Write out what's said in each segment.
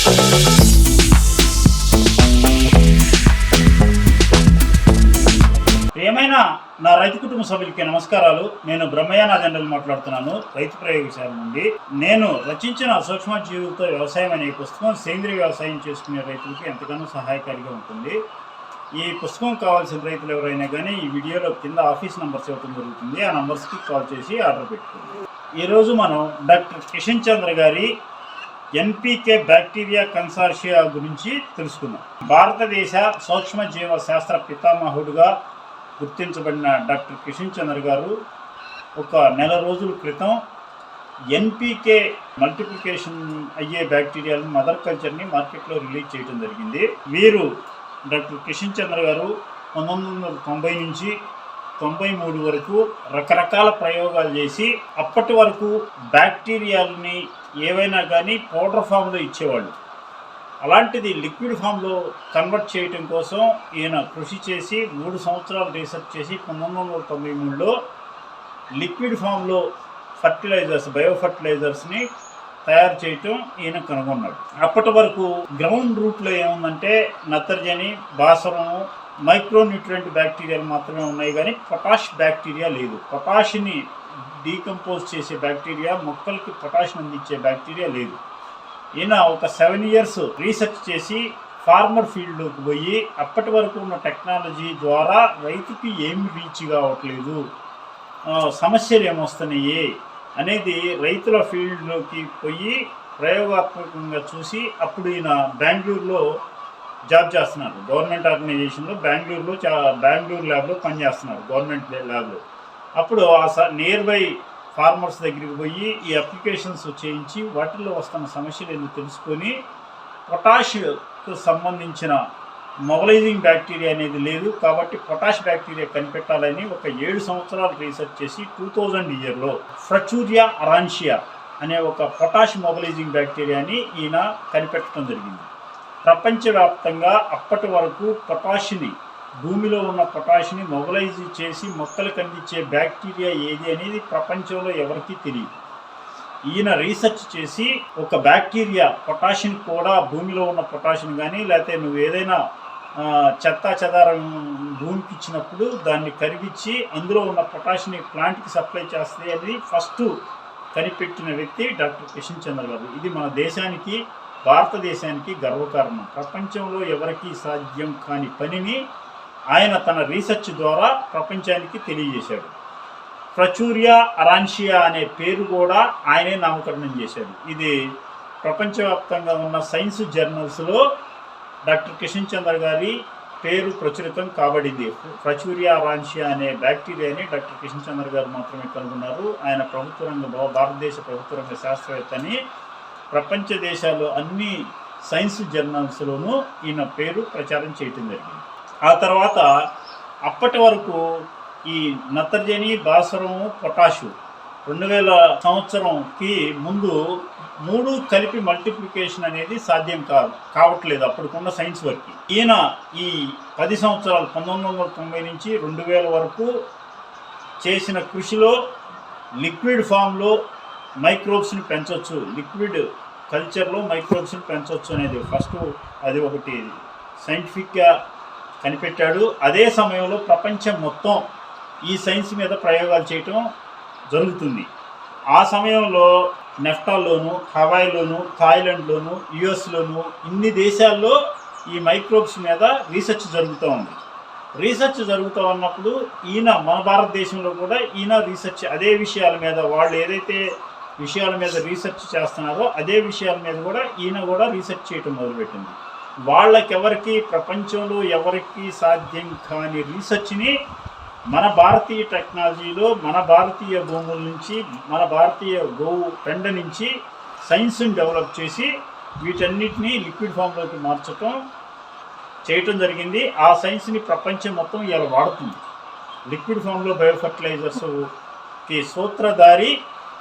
ఏమైనా నా రైతు కుటుంబ సభ్యులకి నమస్కారాలు. నేను బ్రహ్మయ్య జనరల్ మాట్లాడుతున్నాను. రైతు ప్రయోగశాల నుండి. నేను రచించిన సూక్ష్మ జీవులతో వ్యవసాయం అనే పుస్తకం సేంద్రియ వ్యవసాయం చేసుకునే రైతులకి ఎంతగానో సహాయకారిగా ఉంటుంది. ఈ పుస్తకం కావాల్సిన రైతులు ఎవరైనా కానీ ఈ వీడియోలో కింద ఆఫీస్ నంబర్స్ ఇవ్వడం జరుగుతుంది. ఆ నంబర్స్కి కాల్ చేసి ఆర్డర్ పెట్టుకోండి. ఈరోజు మనం డాక్టర్ కిషన్ చంద్ర గారి ఎన్పికే బ్యాక్టీరియా కన్సార్షియా గురించి తెలుసుకుందాం. భారతదేశ సూక్ష్మ జీవ శాస్త్ర పితామహుడుగా గుర్తించబడిన డాక్టర్ కిషన్ చంద్ర గారు ఒక నెల రోజుల క్రితం ఎన్పికే మల్టిప్లికేషన్ అయ్యే బ్యాక్టీరియాలను మదర్ కల్చర్ని మార్కెట్లో రిలీజ్ చేయడం జరిగింది. వీరు డాక్టర్ కిషన్ చంద్ర గారు పంతొమ్మిది వందల తొంభై నుంచి తొంభై మూడు వరకు రకరకాల ప్రయోగాలు చేసి అప్పటి వరకు బ్యాక్టీరియాలని ఏవైనా కానీ పౌడర్ ఫామ్లో ఇచ్చేవాళ్ళు. అలాంటిది లిక్విడ్ ఫామ్లో కన్వర్ట్ చేయటం కోసం ఈయన కృషి చేసి మూడు సంవత్సరాలు రీసెర్చ్ చేసి పంతొమ్మిది వందల తొంభై మూడులో లిక్విడ్ ఫామ్లో ఫర్టిలైజర్స్ బయో ఫర్టిలైజర్స్ని తయారు చేయటం ఈయన కనుగొన్నాడు. అప్పటి వరకు గ్రౌండ్ రూట్లో ఏముందంటే నత్రజని బాసరము మైక్రో న్యూట్రియంట్ బ్యాక్టీరియాలు మాత్రమే ఉన్నాయి కానీ పొటాష్ బ్యాక్టీరియా లేదు. పొటాష్ని డీకంపోజ్ చేసే బ్యాక్టీరియా మొక్కలకి పొటాష్ని అందించే బ్యాక్టీరియా లేదు. ఈయన ఒక సెవెన్ ఇయర్స్ రీసెర్చ్ చేసి ఫార్మర్ ఫీల్డ్లోకి పోయి అప్పటి వరకు ఉన్న టెక్నాలజీ ద్వారా రైతుకి ఏమి రీచ్ కావట్లేదు సమస్యలు ఏమొస్తున్నాయి అనేది రైతుల ఫీల్డ్లోకి పోయి ప్రయోగాత్మకంగా చూసి అప్పుడు ఈయన బెంగళూరులో జాబ్ చేస్తున్నారు. గవర్నమెంట్ ఆర్గనైజేషన్లో బెంగళూరులో చా బెంగళూరు ల్యాబ్లో పనిచేస్తున్నారు గవర్నమెంట్ ల్యాబ్లో. అప్పుడు ఆ నియర్ బై ఫార్మర్స్ దగ్గరికి పోయి ఈ అప్లికేషన్స్ చేయించి వాటిల్లో వస్తున్న సమస్యలు ఏంటో తెలుసుకొని పొటాష్కు సంబంధించిన మొబలైజింగ్ బ్యాక్టీరియా అనేది లేదు కాబట్టి పొటాష్ బ్యాక్టీరియా కనిపెట్టాలని ఒక ఏడు సంవత్సరాలు రీసెర్చ్ చేసి టూ థౌజండ్ ఇయర్లో ఫ్రచూరియా అరాన్షియా అనే ఒక పొటాష్ మొబలైజింగ్ బ్యాక్టీరియాని ఈయన కనిపెట్టడం జరిగింది. ప్రపంచవ్యాప్తంగా అప్పటి వరకు పొటాష్ని భూమిలో ఉన్న పొటాష్ని మొబలైజ్ చేసి మొక్కలకు అందించే బ్యాక్టీరియా ఏది అనేది ప్రపంచంలో ఎవరికీ తెలియదు. ఈయన రీసెర్చ్ చేసి ఒక బ్యాక్టీరియా పొటాషియం కూడా భూమిలో ఉన్న పొటాషియం కానీ లేకపోతే నువ్వు ఏదైనా చెత్త చెదారం భూమికి ఇచ్చినప్పుడు దాన్ని కరిగించి అందులో ఉన్న పొటాషియం ప్లాంట్కి సప్లై చేస్తాయి అని ఫస్ట్ కనిపెట్టిన వ్యక్తి డాక్టర్ కిషన్ చంద్ర గారు. ఇది మన దేశానికి భారతదేశానికి గర్వకారణం. ప్రపంచంలో ఎవరికీ సాధ్యం కాని పనిని ఆయన తన రీసెర్చ్ ద్వారా ప్రపంచానికి తెలియజేశాడు. ప్రచురియా అరాన్షియా అనే పేరు కూడా ఆయనే నామకరణం చేశాడు. ఇది ప్రపంచవ్యాప్తంగా ఉన్న సైన్స్ జర్నల్స్లో డాక్టర్ కిషన్ చంద్ర గారి పేరు ప్రచురితం కాబడింది. ప్రచురియా అరాన్షియా అనే బ్యాక్టీరియాని డాక్టర్ కిషన్ చంద్ర గారు మాత్రమే కనుగొన్నారు. ఆయన ప్రభుత్వ రంగ భా- భారతదేశ ప్రభుత్వ రంగ శాస్త్రవేత్తని ప్రపంచ దేశాలు అన్ని సైన్స్ జర్నల్స్లోనూ ఈయన పేరు ప్రచారం చేయటం జరిగింది. ఆ తర్వాత అప్పటి వరకు ఈ నత్రజని భాస్వరము పొటాషు రెండు వేల సంవత్సరంకి ముందు మూడు కలిపి మల్టిప్లికేషన్ అనేది సాధ్యం కాదు కావట్లేదు అప్పటికున్న సైన్స్ వరకు ఈయన ఈ పది సంవత్సరాలు పంతొమ్మిది వందల తొంభై నుంచి రెండు వేల వరకు చేసిన కృషిలో లిక్విడ్ ఫామ్లో మైక్రోబ్స్ని పెంచవచ్చు లిక్విడ్ కల్చర్లో మైక్రోబ్స్ని పెంచవచ్చు అనేది ఫస్ట్ అది ఒకటి సైంటిఫిక్గా కనిపెట్టాడు. అదే సమయంలో ప్రపంచం మొత్తం ఈ సైన్స్ మీద ప్రయోగాలు చేయటం జరుగుతుంది. ఆ సమయంలో నెఫ్టాల్లోను హవాయిలోను థాయిలాండ్లోను యుఎస్లోను ఇన్ని దేశాల్లో ఈ మైక్రోబ్స్ మీద రీసెర్చ్ జరుగుతూ ఉంది. రీసెర్చ్ జరుగుతూ ఉన్నప్పుడు ఈయన మన భారతదేశంలో కూడా ఈయన రీసెర్చ్ అదే విషయాల మీద వాళ్ళు ఏదైతే విషయాల మీద రీసెర్చ్ చేస్తున్నారో అదే విషయాల మీద కూడా ఈయన కూడా రీసెర్చ్ చేయటం మొదలుపెట్టింది. వాళ్ళకెవరికి ప్రపంచంలో ఎవరికి సాధ్యం కాని రీసెర్చ్ని మన భారతీయ టెక్నాలజీలో మన భారతీయ భూముల నుంచి మన భారతీయ గోవు పెండ నుంచి సైన్స్ని డెవలప్ చేసి వీటన్నిటిని లిక్విడ్ ఫామ్లోకి మార్చటం చేయటం జరిగింది. ఆ సైన్స్ని ప్రపంచం మొత్తం ఇలా వాడుతుంది. లిక్విడ్ ఫామ్లో బయోఫర్టిలైజర్స్కి సూత్రధారి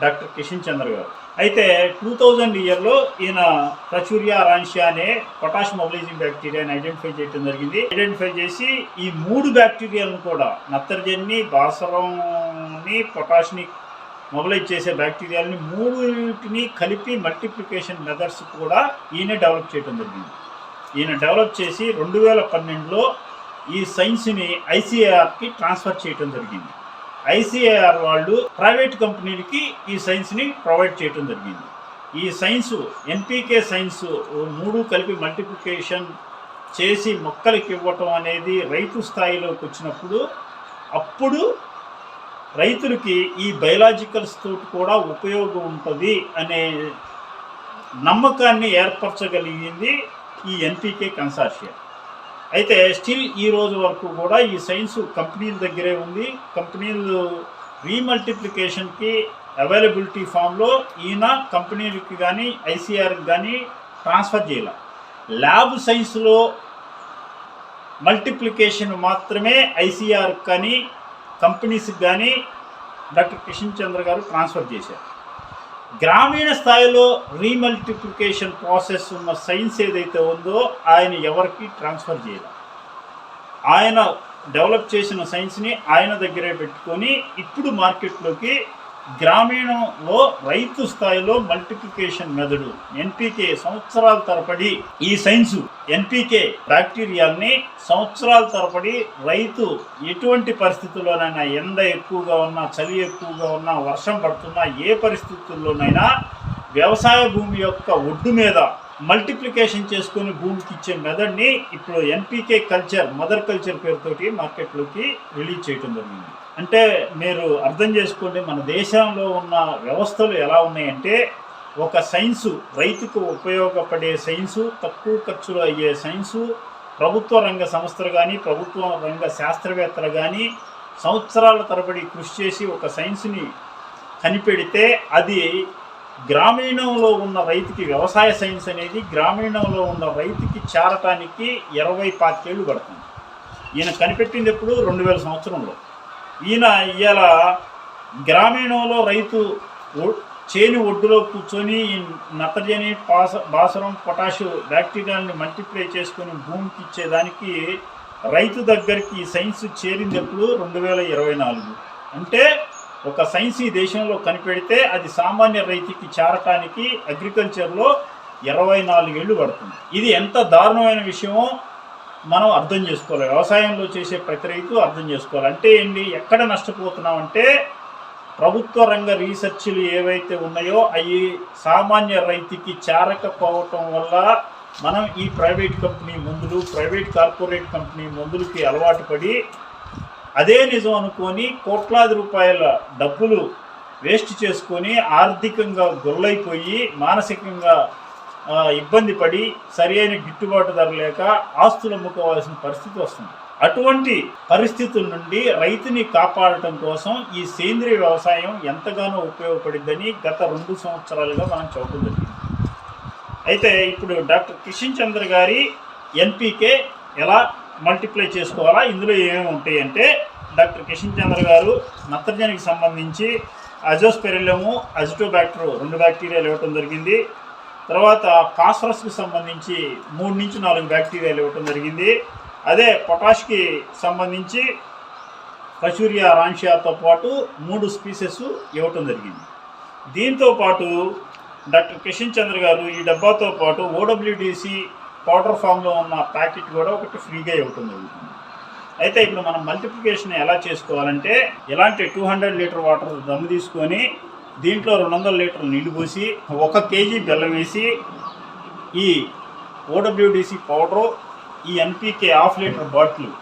డాక్టర్ కిషన్ చంద్ర గారు. అయితే టూ థౌజండ్ ఇయర్లో ఈయన ప్రచురియా రాన్షియా అనే పొటాష్ మొబిలైజింగ్ బ్యాక్టీరియాని ఐడెంటిఫై చేయడం జరిగింది. ఐడెంటిఫై చేసి ఈ మూడు బ్యాక్టీరియాలను కూడా నత్రజన్ని బాసరంని పొటాష్ని మొబిలైజ్ చేసే బ్యాక్టీరియాలని మూడుని కలిపి మల్టిప్లికేషన్ మెథడ్స్ కూడా ఈయన డెవలప్ చేయడం జరిగింది. ఈయన డెవలప్ చేసి రెండు వేల పన్నెండులో ఈ సైన్స్ని ఐసీఆర్కి ట్రాన్స్ఫర్ చేయడం జరిగింది. ఐసీఏఆర్ వాళ్ళు ప్రైవేట్ కంపెనీలకి ఈ సైన్స్ని ప్రొవైడ్ చేయడం జరిగింది. ఈ సైన్సు ఎన్పికే సైన్స్ మూడు కలిపి మల్టిప్లికేషన్ చేసి మొక్కలకి ఇవ్వటం అనేది రైతు స్థాయిలోకి వచ్చినప్పుడు అప్పుడు రైతులకి ఈ బయలాజికల్స్ తోటి కూడా ఉపయోగం ఉంటుంది అనే నమ్మకాన్ని ఏర్పరచగలిగింది ఈ ఎన్పికే కన్సార్షియా. అయితే స్టిల్ ఈ రోజు వరకు కూడా ఈ సైన్స్ కంపెనీల దగ్గరే ఉంది. కంపెనీలు రీమల్టిప్లికేషన్కి అవైలబిలిటీ ఫామ్లో ఈయన కంపెనీలకి కానీ ఐసీఆర్కి కానీ ట్రాన్స్ఫర్ చేయాలి. ల్యాబ్ సైన్స్లో మల్టిప్లికేషన్ మాత్రమే ఐసీఆర్ కానీ కంపెనీస్కి కానీ డాక్టర్ కిషన్ చంద్ర గారు ట్రాన్స్ఫర్ చేశారు. గ్రామీణ స్థాయిలో రీమల్టిప్లికేషన్ ప్రాసెస్ ఉన్న సైన్స్ ఏదైతే ఉందో ఆయన ఎవరికి ట్రాన్స్ఫర్ చేయాలి ఆయన డెవలప్ చేసిన సైన్స్ని ఆయన దగ్గరే పెట్టుకొని ఇప్పుడు మార్కెట్లోకి గ్రామీణంలో రైతు స్థాయిలో మల్టిప్లికేషన్ మెదడు ఎన్పికే సంవత్సరాల తరబడి ఈ సైన్స్ ఎన్పికే బ్యాక్టీరియాల్ని సంవత్సరాల తరబడి రైతు ఎటువంటి పరిస్థితుల్లోనైనా ఎండ ఎక్కువగా ఉన్నా చలి ఎక్కువగా ఉన్నా వర్షం పడుతున్నా ఏ పరిస్థితుల్లోనైనా వ్యవసాయ భూమి యొక్క ఒడ్డు మీద మల్టిప్లికేషన్ చేసుకొని భూమికి ఇచ్చే మెథడ్ని ఇప్పుడు ఎన్పికే కల్చర్ మదర్ కల్చర్ పేరుతోటి మార్కెట్లోకి రిలీజ్ చేయడం జరిగింది. అంటే మీరు అర్థం చేసుకోండి మన దేశంలో ఉన్న వ్యవస్థలు ఎలా ఉన్నాయంటే ఒక సైన్సు రైతుకు ఉపయోగపడే సైన్సు తక్కువ ఖర్చులో అయ్యే సైన్సు ప్రభుత్వ రంగ సంస్థలు కానీ ప్రభుత్వ రంగ శాస్త్రవేత్తలు కానీ సంవత్సరాల తరబడి కృషి చేసి ఒక సైన్స్ని కనిపెడితే అది గ్రామీణంలో ఉన్న రైతుకి వ్యవసాయ సైన్స్ అనేది గ్రామీణంలో ఉన్న రైతుకి చేరటానికి ఇరవై పాతికేళ్ళు పడుతుంది. ఈయన కనిపెట్టింది ఎప్పుడు? రెండు వేల సంవత్సరంలో. ఈయన ఇవాళ గ్రామీణంలో రైతు ఒ- చేని ఒడ్డులో కూర్చొని ఈ నత్రజని పాస బాసరం పొటాషు బ్యాక్టీరియాలని మల్టిప్లై చేసుకొని భూమికి ఇచ్చేదానికి రైతు దగ్గరికి ఈ సైన్స్ చేరింది ఎప్పుడు రెండు వేల ఇరవై నాలుగు. అంటే ఒక సైన్స్ ఈ దేశంలో కనిపెడితే అది సామాన్య రైతుకి చేరటానికి అగ్రికల్చర్లో ఇరవై నాలుగేళ్ళు పడుతుంది. ఇది ఎంత దారుణమైన విషయమో మనం అర్థం చేసుకోవాలి. వ్యవసాయంలో చేసే ప్రతి రైతు అర్థం చేసుకోవాలి. అంటే ఏంటి ఎక్కడ నష్టపోతున్నామంటే ప్రభుత్వ రంగ రీసెర్చ్లు ఏవైతే ఉన్నాయో అవి సామాన్య రైతుకి చేరకపోవటం వల్ల మనం ఈ ప్రైవేట్ కంపెనీ మందులు ప్రైవేట్ కార్పొరేట్ కంపెనీ మందులకి అలవాటు పడి అదే నిజం అనుకొని కోట్లాది రూపాయల డబ్బులు వేస్ట్ చేసుకొని ఆర్థికంగా గొల్లైపోయి మానసికంగా ఇబ్బంది పడి సరి అయిన గిట్టుబాటు ధర లేక ఆస్తులు అమ్ముకోవాల్సిన పరిస్థితి వస్తుంది. అటువంటి పరిస్థితుల నుండి రైతుని కాపాడటం కోసం ఈ సేంద్రియ వ్యవసాయం ఎంతగానో ఉపయోగపడిందని గత రెండు సంవత్సరాలుగా మనం చూడటం జరిగింది. అయితే ఇప్పుడు డాక్టర్ కిషన్ చంద్ర గారి ఎన్పికే ఎలా మల్టిప్లై చేసుకోవాలా ఇందులో ఏమేమి ఉంటాయి అంటే డాక్టర్ కిషన్ చంద్ర గారు నత్రజనికి సంబంధించి అజోస్పెరిలము అజిటోబ్యాక్టర్ రెండు బ్యాక్టీరియాలు ఇవ్వటం జరిగింది. తర్వాత ఫాస్ఫరస్కి సంబంధించి మూడు నుంచి నాలుగు బ్యాక్టీరియాలు ఇవ్వటం జరిగింది. అదే పొటాష్కి సంబంధించి పశూరియా రాన్షియాతో పాటు మూడు స్పీసెస్ ఇవ్వటం జరిగింది. దీంతో పాటు డాక్టర్ కిషన్ చంద్ర గారు ఈ డబ్బాతో పాటు ఓడబ్ల్యూడిసి పౌడర్ ఫామ్లో ఉన్న ప్యాకెట్ కూడా ఒకటి ఫ్రీగా ఇవ్వటం జరుగుతుంది. అయితే ఇప్పుడు మనం మల్టిప్లికేషన్ ఎలా చేసుకోవాలంటే ఇలాంటి టూ హండ్రెడ్ లీటర్ వాటర్ దమ్ము తీసుకొని దీంట్లో రెండు వందల లీటర్లు నీళ్ళు పోసి ఒక కేజీ బెల్లం వేసి ఈ ఓడబ్ల్యూడిసి పౌడరు ఈ ఎన్పికే హాఫ్ లీటర్ బాటిల్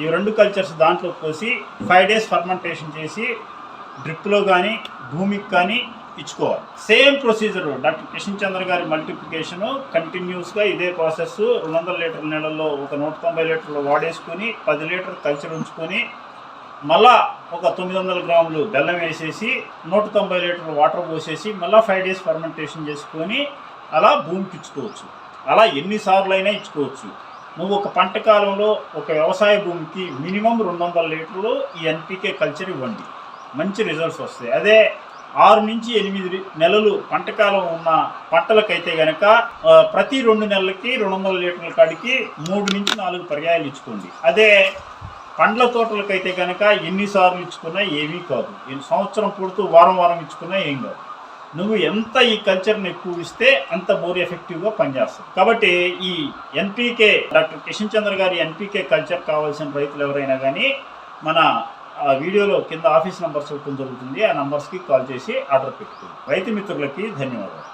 ఈ రెండు కల్చర్స్ దాంట్లో పోసి ఫైవ్ డేస్ ఫర్మెంటేషన్ చేసి డ్రిప్లో కానీ భూమికి కానీ ఇచ్చుకోవాలి. Same procedure doctor Kishan Chandra గారి మల్టిప్లికేషన్ కంటిన్యూస్గా ఇదే ప్రాసెస్ రెండు వందల లీటర్ల నీళ్ళల్లో ఒక నూట తొంభై లీటర్లు వాడేసుకొని పది లీటర్ కల్చర్ ఉంచుకొని మళ్ళా ఒక తొమ్మిది వందల గ్రాములు బెల్లం వేసేసి నూట తొంభై లీటర్లు వాటర్ పోసేసి మళ్ళీ ఫైవ్ డేస్ ఫర్మెంటేషన్ చేసుకొని అలా భూమికి ఇచ్చుకోవచ్చు. అలా ఎన్నిసార్లు అయినా ఇచ్చుకోవచ్చు. నువ్వు ఒక పంట కాలంలో ఒక వ్యవసాయ భూమికి మినిమం రెండు వందల లీటర్లు ఈ ఎన్పికే కల్చర్ ఇవ్వండి. మంచి రిజల్ట్స్ వస్తాయి. అదే ఆరు నుంచి ఎనిమిది నెలలు పంట కాలం ఉన్న పంటలకైతే గనక ప్రతి రెండు నెలలకి రెండు వందల లీటర్ల కాడికి మూడు నుంచి నాలుగు పర్యాయాలు ఇచ్చుకోండి. అదే పండ్ల తోటలకైతే కనుక ఎన్నిసార్లు ఇచ్చుకున్నా ఏమీ కాదు. ఈ సంవత్సరం పుడుతూ వారం వారం ఇచ్చుకున్నా ఏం కాదు. నువ్వు ఎంత ఈ కల్చర్ని ఎక్కువ ఇస్తే అంత మోర్ ఎఫెక్టివ్గా పనిచేస్తుంది కాబట్టి ఈ ఎన్పీకే డాక్టర్ కిషన్ చంద్ర గారి ఎన్పీకే కల్చర్ కావాల్సిన రైతులు ఎవరైనా కానీ మన ఆ వీడియోలో కింద ఆఫీస్ నంబర్స్ ఇవ్వడం జరుగుతుంది. ఆ నంబర్స్కి కాల్ చేసి ఆర్డర్ పెట్టుకోండి. రైతు మిత్రులకి ధన్యవాదాలు.